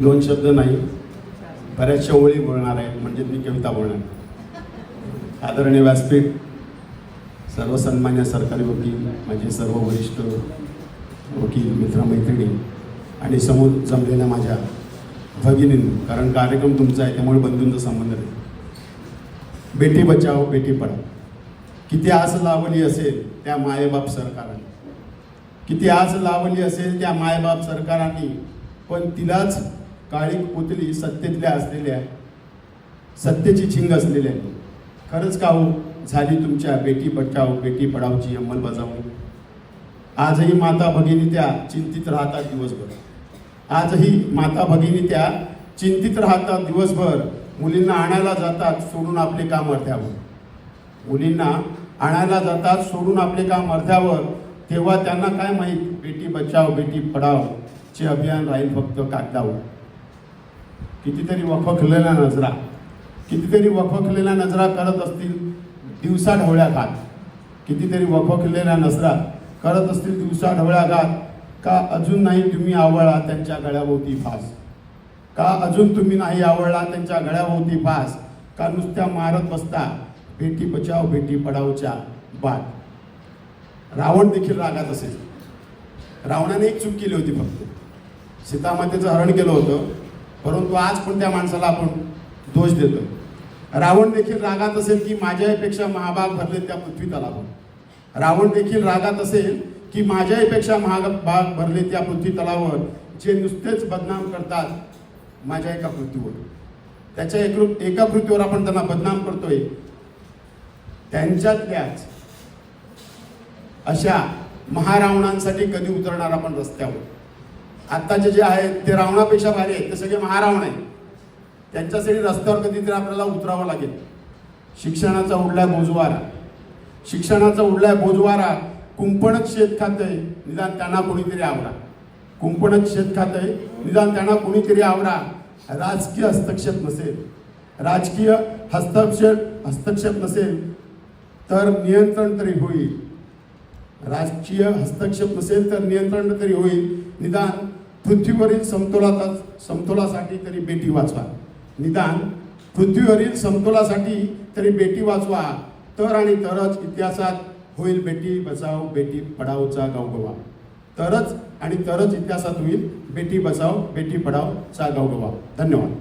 दोन शब्द नाही. बऱ्याचशा ओळी बोलणार आहेत म्हणजे मी कविता बोलणार. आदरणीय व्यासपीठ सर्व सन्मान्य सरकारी वकील माझे सर्व वरिष्ठ वकील मित्रमैत्रिणी आणि समोर जमलेल्या माझ्या भगिनींनी कारण कार्यक्रम तुमचा आहे त्यामुळे बंधूंचा संबंध नाही. बेटी बचाव बेटी पढाव किती आस लावली असेल त्या मायबाप सरकाराने. किती आस लावली असेल त्या मायबाप सरकारांनी पण तिलाच काळी पुतली सत्तेतल्या असलेल्या सत्तेची छिंग असलेल्या खरंच का हो? झाली तुमच्या बेटी बचाव बेटी पढावची अंमलबजावणी आजही माता भगिनी त्या चिंतित राहतात दिवसभर. आजही माता भगिनी त्या चिंतित राहतात दिवसभर. मुलींना आणायला जातात सोडून आपले काम अर्ध्यावर मुलींना आणायला जातात सोडून आपले काम अर्ध्यावर तेव्हा त्यांना काय माहीत? बेटी बचाव बेटी पडाव चे अभियान राहील फक्त कागदावर. कितीतरी वफकलेल्या नजरा. कितीतरी वफकलेल्या नजरा करत असतील दिवसा ढवळ्या घात कितीतरी वफकलेल्या नजरा करत असतील दिवसा ढवळ्या घात का अजून नाही तुम्ही आवळला त्यांच्या गळ्याभोवती फास? का अजून तुम्ही नाही आवडला त्यांच्या गळ्याभोवती फास? का नुसत्या मारत बसता? बेटी बचाव बेटी पढावच्या बाद रावण देखील रागात असेल. रावणाने एक चूक केली होती फक्त. सीतामातेचं हरण केलं होतं. परंतु आज पण त्या माणसाला आपण दोष देतो रावण देखील रागात असेल की माझ्यापेक्षा महाभाग भरले त्या पृथ्वी तलावर रावण देखील रागात असेल की माझ्यापेक्षा महाभाग भरले त्या पृथ्वी तलावर जे नुसतेच बदनाम करतात माझ्या एका पृथ्वीवर. त्याच्या एक एका पृथ्वीवर आपण त्यांना बदनाम करतोय. त्यांच्यातल्याच अशा महारावणांसाठी कधी उतरणार आपण रस्त्यावर? आत्ताचे जे आहेत ते रावणापेक्षा भारी आहेत. ते सगळे महारावण आहेत. त्यांच्यासाठी रस्त्यावर कधीतरी आपल्याला उतरावं लागेल. शिक्षणाचा उडलाय बोजवारा. शिक्षणाचा उडलाय बोजवारा. कुंपणच शेत खातंय निदान त्यांना कोणीतरी आवरा. कुंपणच शेत खातंय निदान त्यांना कोणीतरी आवरा. राजकीय हस्तक्षेप नसेल. राजकीय हस्तक्षेप हस्तक्षेप नसेल तर नियंत्रण तरी होईल. राजकीय हस्तक्षेप नसेल तर नियंत्रण तरी होईल. निदान पृथ्वीवरील समतोलाचा समतोलासाठी तरी बेटी वाचवा. निदान पृथ्वीवरील समतोलासाठी तरी बेटी वाचवा. तर आणि तरच इतिहासात होईल बेटी बचाव बेटी पढावचा गावगवा. तरच आणि तरच इतिहासात होईल बेटी बचाव बेटी पढावचा गावगवा. धन्यवाद.